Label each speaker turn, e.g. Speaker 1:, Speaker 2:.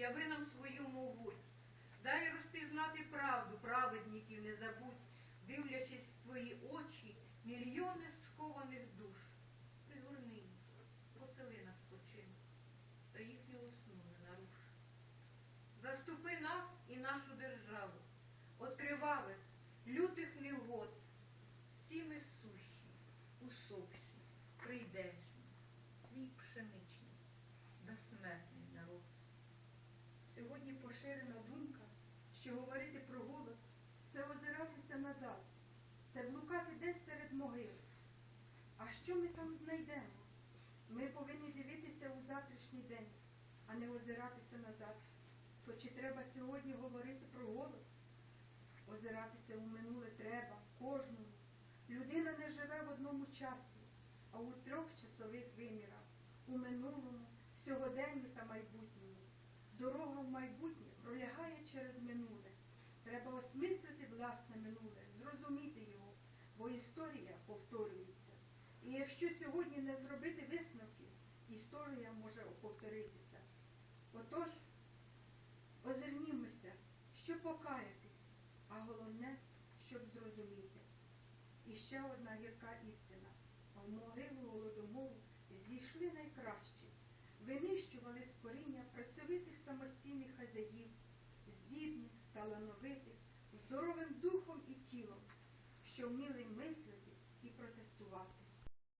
Speaker 1: яви нам свою мовуть. Дай розпізнати правду, праведників не забудь, дивлячись в твої очі, мільйони схованих душ. Пригорни їх, посели нас спочинок, та їхнього сну не наруш. Заступи нас і нашу державу, от кривавих, лютих негод, всі ми сущі, усопші, прийдешні, твій пшеничний,
Speaker 2: поширена думка, що говорити про голод це озиратися назад, це блукати десь серед могил. А що ми там знайдемо? Ми повинні дивитися у завтрашній день, а не озиратися назад. То чи треба сьогодні говорити про голод? Озиратися у минуле треба кожному. Людина не живе в одному часі, а у трьох часових вимірах у минулому, сьогоденні та майбутньому. Дорога в майбутнє пролягає через минуле. Треба осмислити власне минуле, зрозуміти його, бо історія повторюється. І якщо сьогодні не зробити висновки, історія може повторитися. Отож, озирнімося, щоб покаятись, а головне, щоб зрозуміти. І ще одна гірка істина. талановитих, здоровим духом і тілом, що вміли мислити і протестувати.